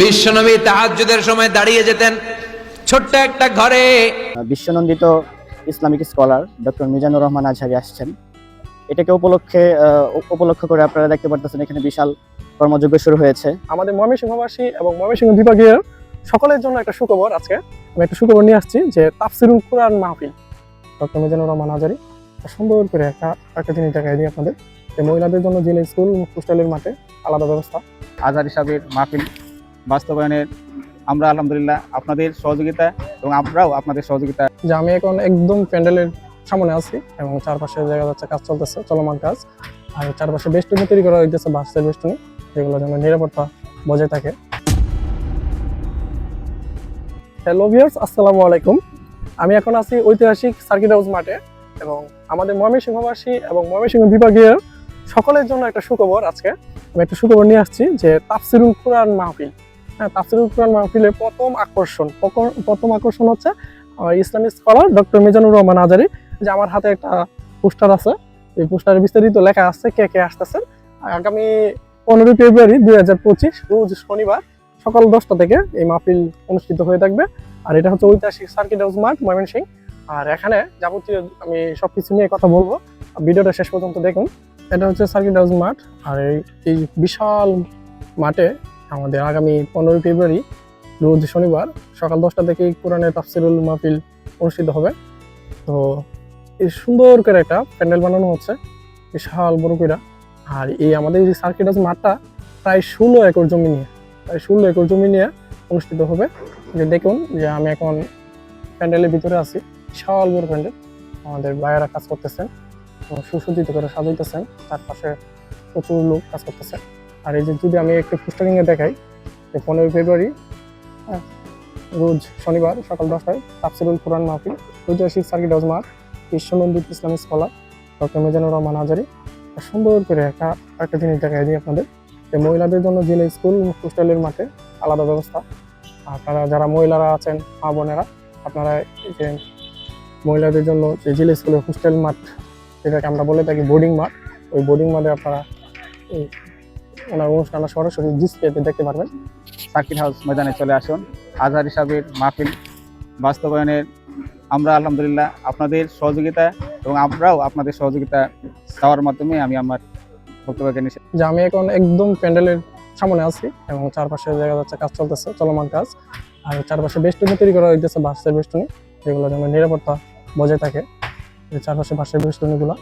বিশ্বনবী তাহাজ্জুদের সময় দাঁড়িয়ে যেতেন ছোট্ট একটা ঘরে। বিশ্বনন্দিত Islamic scholar doctor Mizanur Rahman Azhari আসছেন। এটাকে উপলক্ষে উপলক্ষ করে আপনারা দেখতে পারতেছেন এখানে বিশাল কর্মযজ্ঞ শুরু হয়েছে। আমাদের ময়মনসিংহবাসী এবং ময়মনসিংহ বিভাগীয় সকলের জন্য একটা সুখবর আজকে। আমি একটা সুখবর নিয়ে আসছি যে তাফসিরুল কোরআন মাহফিল। ডক্টর মিজানুর রহমান আজারি তা সুন্দর করে একটা একটা জিনিস দেখাই দিই আপনাদের যে মহিলাদের জন্য জেলা স্কুল হোস্টেলের মাঠে আলাদা ব্যবস্থা। আজহার হিসাবের মাহফিল। বাস্তবায়নের, আমরা আলহামদুলিল্লাহ আপনাদের সহযোগিতা এবং আমরাও আপনাদের সহযোগিতা যে আমি এখন একদম প্যান্ডেলের সামনে আছি এবং চারপাশে দেখা যাচ্ছে কাজ চলতেছে, চলমান কাজ। আর চারপাশে বেষ্টনী তৈরি করা হইতেছে বাসের বেষ্টনী, যেগুলো যেন নিরাপত্তা বজায় থাকে। হ্যালো ভিউয়ার্স আসসালামু আলাইকুম। আমি এখন আছি ঐতিহাসিক সার্কিট হাউস মাঠে এবং আমাদের ময়মনসিংহবাসী এবং ময়মনসিংহ বিভাগীয় সকলের জন্য একটা সুখবর আজকে। আমি একটা সুখবর নিয়ে আসছি যে তাফসিরুল কোরআন মাহফিল হ্যাঁ তাফসিরুল কোরআন মাহফিলের প্রথম আকর্ষণ প্রথম আকর্ষণ হচ্ছে Islamic scholar doctor Mizanur Rahman Azhari, যে আমার হাতে একটা পোস্টার আছে। এই পোস্টারে বিস্তারিত লেখা আছে কে কে আসতেছেন। আগামী পনেরোই ফেব্রুয়ারি দুই হাজার পঁচিশ, রোজ শনিবার সকাল দশটা থেকে এই মাহফিল অনুষ্ঠিত হয়ে থাকবে। আর এটা হচ্ছে ঐতিহাসিক সার্কিট হাউস মাঠ ময়মনসিং আর এখানে যাবতীয় আমি সবকিছু নিয়ে কথা বলব। ভিডিওটা শেষ পর্যন্ত দেখুন। এটা হচ্ছে সার্কিট হাউস মাঠ। আর এই বিশাল মাঠে আমাদের আগামী পনেরোই ফেব্রুয়ারি, রোজ শনিবার সকাল দশটা থেকে কোরআনের তাফসিরুল মাহফিল অনুষ্ঠিত হবে। তো এই সুন্দর করে একটা প্যান্ডেল বানানো হচ্ছে, বিশাল বড় করে আর এই আমাদের এই সার্কিট হাউস মাঠটা প্রায় ষোলো একর জমি নিয়ে, প্রায় ষোলো একর জমি নিয়ে অনুষ্ঠিত হবে। যে দেখুন যে আমি এখন প্যান্ডেলের ভিতরে আছি, বিশাল বড় প্যান্ডেল। আমাদের ভাইয়েরা কাজ করতেছেন, সুসজ্জিত করে সাজাইতেছেন তার পাশে প্রচুর লোক কাজ করতেছে। আর এই যে যদি আমি একটু পোস্টারিংয়ে দেখাই যে পনেরোই ফেব্রুয়ারি হ্যাঁ, রোজ শনিবার সকাল দশটায় তাফসিরুল কোরআন মাহফিল ঐতিহাসিক সার্কিট মাঠ বিশ্বনন্দিত Islamic scholar doctor Mizanur Rahman Azhari সুন্দর করে একটা একটা জিনিস দেখাই দিই আপনাদের যে মহিলাদের জন্য জেলা স্কুল হোস্টেলের মাঠে আলাদা ব্যবস্থা আপনারা যারা মহিলারা আছেন মা বোনেরা আপনারা যে মহিলাদের জন্য যে জেলা স্কুলের হোস্টেল মাঠ যেটাকে আমরা বলে থাকি বোর্ডিং মাঠ ওই বোর্ডিং মাঠে আপনারা এই ওনার অনুষ্ঠানটা সরাসরি ডিসপ্লেতে দেখতে পারবেন। সার্কিট হাউস ময়দানে চলে আসুন। আজহার হিসাবের মাহফিল বাস্তবায়নের আমরা আলহামদুলিল্লাহ আপনাদের সহযোগিতা এবং আমরাও আপনাদের সহযোগিতা চাওয়ার মাধ্যমে আমি আমার বক্তব্যকে নিষেধ যে আমি এখন একদম প্যান্ডেলের সামনে আছি এবং চারপাশে দেখা যাচ্ছে কাজ চলতেছে চলমান কাজ। আর চারপাশে বেষ্টনী তৈরি করা হইতেছে বাসের বেষ্টনী। যেগুলো যেন নিরাপত্তা বজায় থাকে। যে চারপাশে বাসের বেষ্টনীগুলো।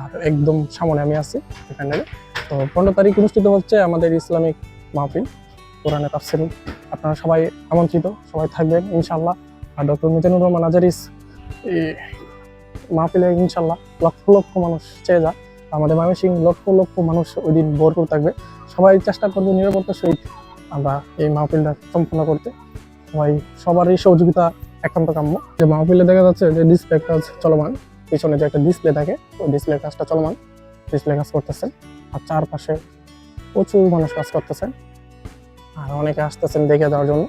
আর একদম সামনে আমি আছি প্যান্ডেলে। তো পনেরো তারিখ অনুষ্ঠিত হচ্ছে আমাদের ইসলামিক মাহফিল, কোরআনে তাফসিরুল আপনারা সবাই আমন্ত্রিত, সবাই থাকবেন ইনশাল্লাহ আর ডক্টর মিজানুর রহমান আজারিস মাহফিলে ইনশাল্লাহ লক্ষ লক্ষ মানুষ চেয়ে যায় আমাদের ময়মনসিং লক্ষ লক্ষ মানুষ ওই দিন ভরপুর থাকবে। সবাই চেষ্টা করবে নিরাপত্তার সহিত আমরা এই মাহফিলটা সম্পন্ন করতে। সবাই, সবারই সহযোগিতা একান্ত কাম্য। যে মাহফিলে দেখা যাচ্ছে যে ডিসপ্লে কাজ চলমান, পিছনে যে একটা ডিসপ্লে থাকে, ওই ডিসপ্লে কাজটা চলমান। ডিসপ্লে কাজ করতেছে। আর চারপাশে প্রচুর মানুষ কাজ করতেছে। আর অনেকে আসতেছেন দেখে যাওয়ার জন্য।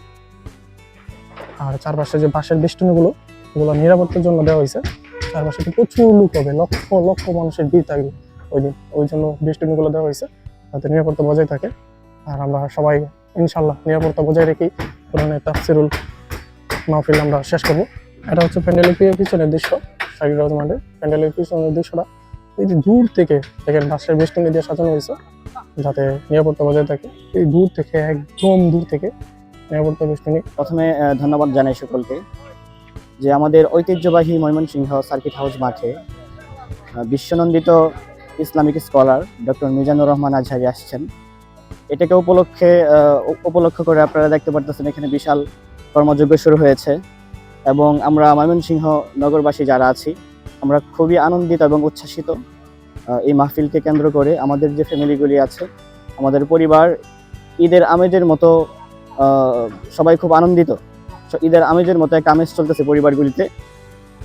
আর চারপাশে যে বাঁশের বেষ্টনীগুলো এগুলো নিরাপত্তার জন্য দেওয়া হয়েছে। চারপাশে প্রচুর লোক হবে, লক্ষ লক্ষ মানুষের ভিড় থাকবে ওই দিন। ওই জন্য বেষ্টনীগুলো দেওয়া হয়েছে, যাতে নিরাপত্তা বজায় থাকে। আর আমরা সবাই ইনশাল্লাহ নিরাপত্তা বজায় রেখেই কোরআনের তাফসিরুল মাহফিল আমরা শেষ করব। এটা হচ্ছে প্যান্ডেলের পিছনের দৃশ্য রোজ মাঠে প্যান্ডেলের পিছনের দৃশ্যটা। এই যে দূর থেকে দেখেন বাসের বেষ্টনী দিয়ে সাজানো হয়েছে, যাতে নিরাপত্তা বজায় থাকে। এই দূর থেকে, একদম দূর থেকে নিরাপত্তা বেষ্টনী। প্রথমে ধন্যবাদ জানাই সকলকে যে আমাদের ঐতিহ্যবাহী ময়মনসিংহ সার্কিট হাউস মাঠে বিশ্বনন্দিত Islamic scholar doctor Mizanur Rahman Azhari আসছেন। এটাকে উপলক্ষে উপলক্ষ করে আপনারা দেখতে পারতেছেন এখানে বিশাল কর্মযজ্ঞ শুরু হয়েছে এবং আমরা ময়মনসিংহ নগরবাসী যারা আছি আমরা খুবই আনন্দিত এবং উচ্ছ্বাসিত এই মাহফিলকে কেন্দ্র করে আমাদের যে ফ্যামিলিগুলি আছে, আমাদের পরিবার, ঈদের আমেজের মতো সবাই খুব আনন্দিত। ঈদের আমেজের মতো একটা আমেজ চলতেছে পরিবারগুলিতে।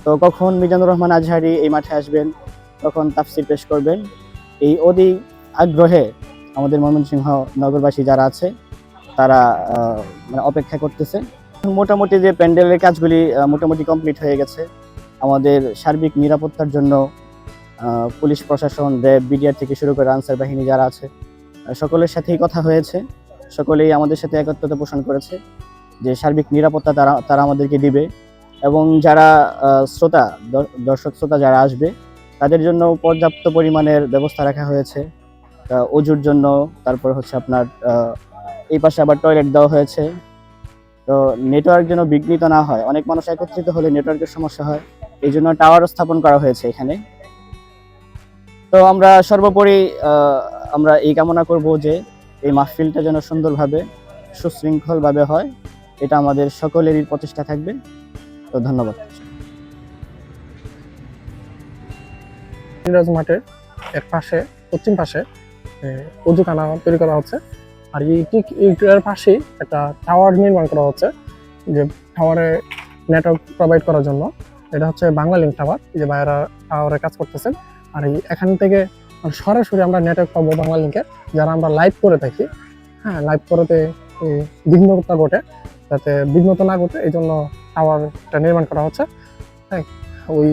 তো কখন মিজানুর রহমান আজহারি এই মাঠে আসবেন তখন তাফসির পেশ করবেন, এই অধি আগ্রহে আমাদের ময়মনসিংহ নগরবাসী যারা আছে, তারা মানে অপেক্ষা করতেছে। মোটামুটি যে প্যান্ডেলের কাজগুলি মোটামুটি কমপ্লিট হয়ে গেছে। আমাদের সার্বিক নিরাপত্তার জন্য পুলিশ, প্রশাসন, র্যাব, বিডিআর থেকে শুরু করে আনসার বাহিনী যারা আছে সকলের সাথেই কথা হয়েছে। সকলেই আমাদের সাথে একত্রতা পোষণ করেছে যে সার্বিক নিরাপত্তা তারা তারা আমাদেরকে দিবে এবং যারা শ্রোতা দর্শক, শ্রোতা যারা আসবে, তাদের জন্য পর্যাপ্ত পরিমাণের ব্যবস্থা রাখা হয়েছে। অজুর জন্য, তারপর হচ্ছে আপনার এই পাশে আবার টয়লেট দেওয়া হয়েছে। তো নেটওয়ার্ক যেন বিঘ্নিত না হয়, অনেক মানুষ একত্রিত হলে নেটওয়ার্কের সমস্যা হয়। এই জন্য টাওয়ার স্থাপন করা হয়েছে এখানে। তো আমরা সর্বোপরি আমরা এই কামনা করব যে এই মাহফিলটা যেন সুন্দরভাবে, সুশৃঙ্খলভাবে হয়। এটা আমাদের সকলেরই প্রচেষ্টা থাকবে। তো ধন্যবাদ। মাঠের এর পাশে, পশ্চিম পাশে উজুখানা তৈরি করা হচ্ছে। আর এই ঠিক এর পাশেই একটা টাওয়ার নির্মাণ করা হচ্ছে, যে টাওয়ারে নেটওয়ার্ক প্রোভাইড করার জন্য। এটা হচ্ছে বাংলা লিঙ্ক টাওয়ার যে বাইরা টাওয়ারে কাজ করতেছেন। আর এই এখান থেকে সরাসরি আমরা নেটওয়ার্ক পাবো বাংলা লিঙ্কে যারা আমরা লাইভ করে থাকি। হ্যাঁ লাইভ করাতে বিঘ্নতা ঘটে, যাতে বিঘ্নতা না ঘটে এই জন্য টাওয়ারটা নির্মাণ করা হচ্ছে। হ্যাঁ ওই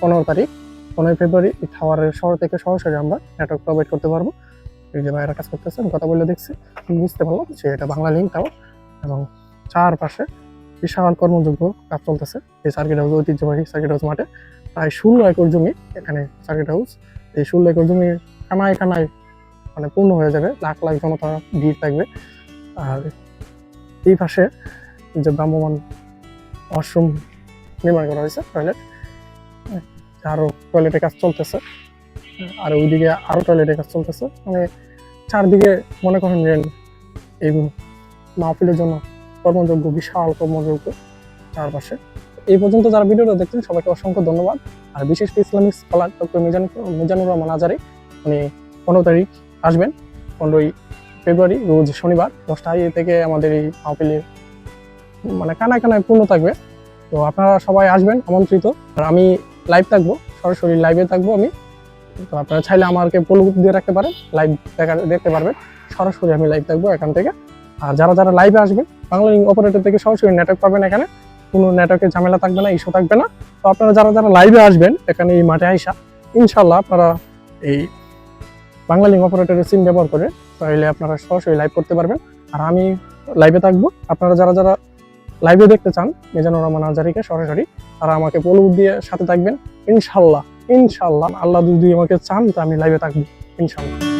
পনেরো তারিখ, পনেরোই ফেব্রুয়ারি এই টাওয়ারের শহর থেকে সরাসরি আমরা নেটওয়ার্ক প্রোভাইড করতে পারব। এই যে ভাইয়েরা কাজ করতেছে আমি কথা বলে দেখছি বুঝতে পারলাম যে এটা বাংলা লিঙ্ক টাওয়ার এবং চারপাশে বিশাল কর্মযোগ্য কাজ চলতেছে। এই সার্কিট হাউস ঐতিহ্যবাহী সার্কিট হাউস মাঠে প্রায় ষোলো একর জমি এখানে সার্কিট হাউস এই ষোলো একর জমি কানায় কানায় মানে পূর্ণ হয়ে যাবে। লাখ লাখ জনতা ভিড় থাকবে। আর এই পাশে যে ভ্রাম্যমান ওয়াশরুম নির্মাণ করা হয়েছে টয়লেট আরও টয়লেটের কাজ চলতেছে। আর ওইদিকে আরও টয়লেটের কাজ চলতেছে। মানে চারদিকে মনে করেন যে এই মাহফিলের জন্য কর্মযোগ্য, বিশাল কর্মযোগ্য চারপাশে। এই পর্যন্ত যারা ভিডিওটা দেখছেন, সবাইকে অসংখ্য ধন্যবাদ। আর বিশেষ Islamic scholar doctor Mizan Mizanur Rahman Azhari, উনি পনেরো তারিখ আসবেন, পনেরোই ফেব্রুয়ারি, রোজ শনিবার দশটা থেকে আমাদের এই মাহফিলের মানে কানায় কানায় পূর্ণ থাকবে। তো আপনারা সবাই আসবেন, আমন্ত্রিত। আর আমি লাইভ থাকব, সরাসরি লাইভে থাকব আমি। তো আপনারা চাইলে আমাকে পোলো দিয়ে রাখতে পারেন লাইভ দেখা দেখতে পারবেন। সরাসরি আমি লাইভ থাকব এখান থেকে। আর যারা যারা লাইভে আসবেন বাংলা অপারেটর থেকে সরাসরি নেটওয়ার্ক পাবেন এখানে। কোনো নেটওয়ার্কের ঝামেলা থাকবে না ইস্যু থাকবে না। তো আপনারা যারা যারা লাইভে আসবেন, এখানে এই মাঠে আইসা ইনশাল্লাহ আপনারা এই বাংলা লিঙ্ক অপারেটরের সিম ব্যবহার করে তাহলে আপনারা সরাসরি লাইভ করতে পারবেন। আর আমি লাইভে থাকব। আপনারা যারা যারা লাইভে দেখতে চান, মিজানুর রহমান আজারিকে সরাসরি, তারা আমাকে পলু দিয়ে সাথে থাকবেন। ইনশাল্লাহ ইনশাল্লাহ আল্লাহ যদি আমাকে চান, তো আমি লাইভে থাকব ইনশাল্লাহ